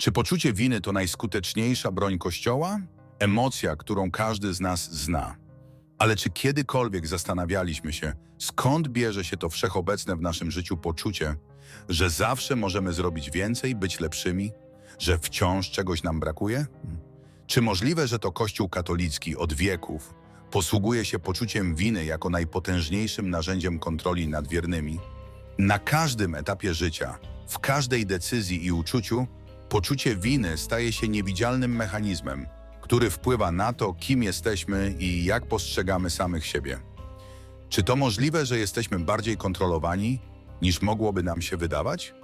Czy poczucie winy to najskuteczniejsza broń Kościoła? Emocja, którą każdy z nas zna. Ale czy kiedykolwiek zastanawialiśmy się, skąd bierze się to wszechobecne w naszym życiu poczucie, że zawsze możemy zrobić więcej, być lepszymi, że wciąż czegoś nam brakuje? Czy możliwe, że to Kościół katolicki od wieków posługuje się poczuciem winy jako najpotężniejszym narzędziem kontroli nad wiernymi? Na każdym etapie życia, w każdej decyzji i uczuciu, poczucie winy staje się niewidzialnym mechanizmem, który wpływa na to, kim jesteśmy i jak postrzegamy samych siebie. Czy to możliwe, że jesteśmy bardziej kontrolowani, niż mogłoby nam się wydawać?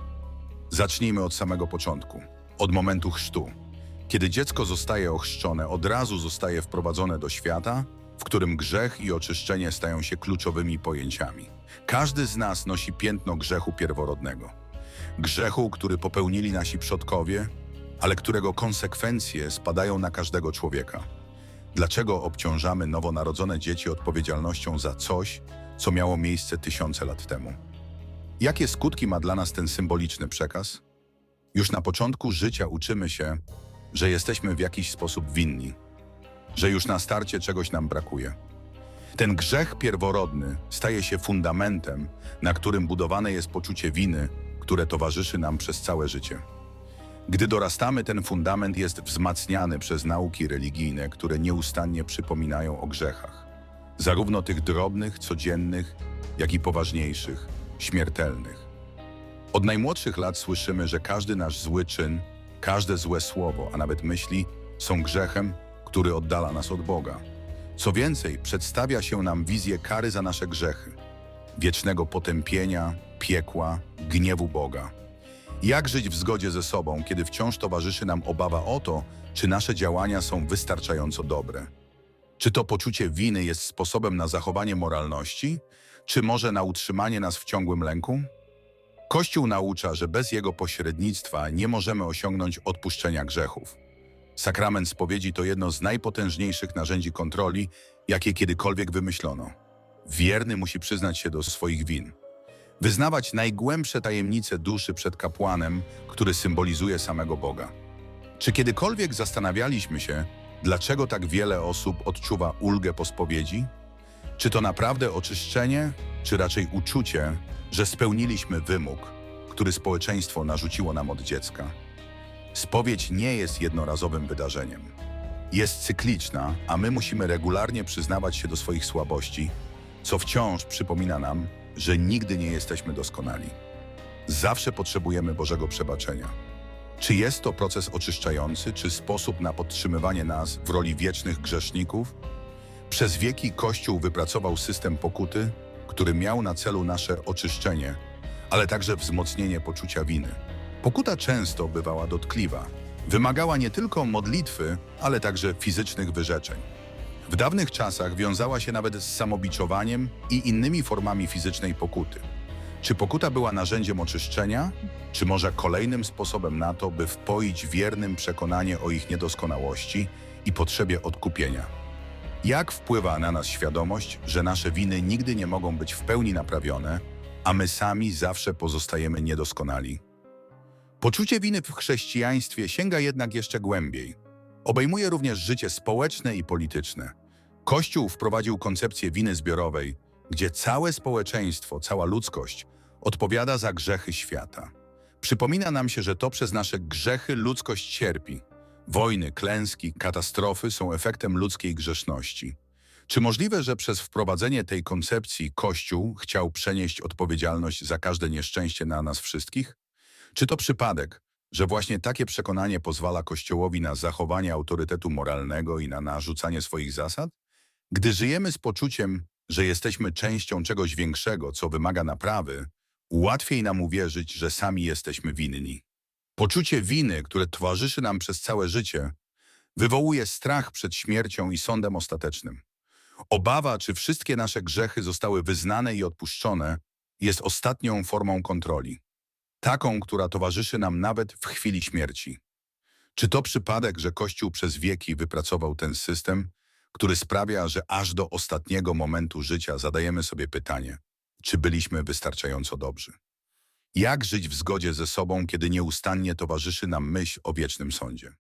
Zacznijmy od samego początku, od momentu chrztu. Kiedy dziecko zostaje ochrzczone, od razu zostaje wprowadzone do świata, w którym grzech i oczyszczenie stają się kluczowymi pojęciami. Każdy z nas nosi piętno grzechu pierworodnego. Grzechu, który popełnili nasi przodkowie, ale którego konsekwencje spadają na każdego człowieka. Dlaczego obciążamy nowonarodzone dzieci odpowiedzialnością za coś, co miało miejsce tysiące lat temu? Jakie skutki ma dla nas ten symboliczny przekaz? Już na początku życia uczymy się, że jesteśmy w jakiś sposób winni, że już na starcie czegoś nam brakuje. Ten grzech pierworodny staje się fundamentem, na którym budowane jest poczucie winy, które towarzyszy nam przez całe życie. Gdy dorastamy, ten fundament jest wzmacniany przez nauki religijne, które nieustannie przypominają o grzechach. Zarówno tych drobnych, codziennych, jak i poważniejszych, śmiertelnych. Od najmłodszych lat słyszymy, że każdy nasz zły czyn, każde złe słowo, a nawet myśli są grzechem, który oddala nas od Boga. Co więcej, przedstawia się nam wizję kary za nasze grzechy, wiecznego potępienia, piekła, gniewu Boga. Jak żyć w zgodzie ze sobą, kiedy wciąż towarzyszy nam obawa o to, czy nasze działania są wystarczająco dobre? Czy to poczucie winy jest sposobem na zachowanie moralności, czy może na utrzymanie nas w ciągłym lęku? Kościół naucza, że bez jego pośrednictwa nie możemy osiągnąć odpuszczenia grzechów. Sakrament spowiedzi to jedno z najpotężniejszych narzędzi kontroli, jakie kiedykolwiek wymyślono. Wierny musi przyznać się do swoich win. Wyznawać najgłębsze tajemnice duszy przed kapłanem, który symbolizuje samego Boga. Czy kiedykolwiek zastanawialiśmy się, dlaczego tak wiele osób odczuwa ulgę po spowiedzi? Czy to naprawdę oczyszczenie, czy raczej uczucie, że spełniliśmy wymóg, który społeczeństwo narzuciło nam od dziecka? Spowiedź nie jest jednorazowym wydarzeniem. Jest cykliczna, a my musimy regularnie przyznawać się do swoich słabości, co wciąż przypomina nam, że nigdy nie jesteśmy doskonali. Zawsze potrzebujemy Bożego przebaczenia. Czy jest to proces oczyszczający, czy sposób na podtrzymywanie nas w roli wiecznych grzeszników? Przez wieki Kościół wypracował system pokuty, który miał na celu nasze oczyszczenie, ale także wzmocnienie poczucia winy. Pokuta często bywała dotkliwa. Wymagała nie tylko modlitwy, ale także fizycznych wyrzeczeń. W dawnych czasach wiązała się nawet z samobiczowaniem i innymi formami fizycznej pokuty. Czy pokuta była narzędziem oczyszczenia, czy może kolejnym sposobem na to, by wpoić wiernym przekonanie o ich niedoskonałości i potrzebie odkupienia? Jak wpływa na nas świadomość, że nasze winy nigdy nie mogą być w pełni naprawione, a my sami zawsze pozostajemy niedoskonali? Poczucie winy w chrześcijaństwie sięga jednak jeszcze głębiej. Obejmuje również życie społeczne i polityczne. Kościół wprowadził koncepcję winy zbiorowej, gdzie całe społeczeństwo, cała ludzkość odpowiada za grzechy świata. Przypomina nam się, że to przez nasze grzechy ludzkość cierpi. Wojny, klęski, katastrofy są efektem ludzkiej grzeszności. Czy możliwe, że przez wprowadzenie tej koncepcji Kościół chciał przenieść odpowiedzialność za każde nieszczęście na nas wszystkich? Czy to przypadek, że właśnie takie przekonanie pozwala Kościołowi na zachowanie autorytetu moralnego i na narzucanie swoich zasad? Gdy żyjemy z poczuciem, że jesteśmy częścią czegoś większego, co wymaga naprawy, łatwiej nam uwierzyć, że sami jesteśmy winni. Poczucie winy, które towarzyszy nam przez całe życie, wywołuje strach przed śmiercią i sądem ostatecznym. Obawa, czy wszystkie nasze grzechy zostały wyznane i odpuszczone, jest ostatnią formą kontroli. Taką, która towarzyszy nam nawet w chwili śmierci. Czy to przypadek, że Kościół przez wieki wypracował ten system, który sprawia, że aż do ostatniego momentu życia zadajemy sobie pytanie, czy byliśmy wystarczająco dobrzy? Jak żyć w zgodzie ze sobą, kiedy nieustannie towarzyszy nam myśl o wiecznym sądzie?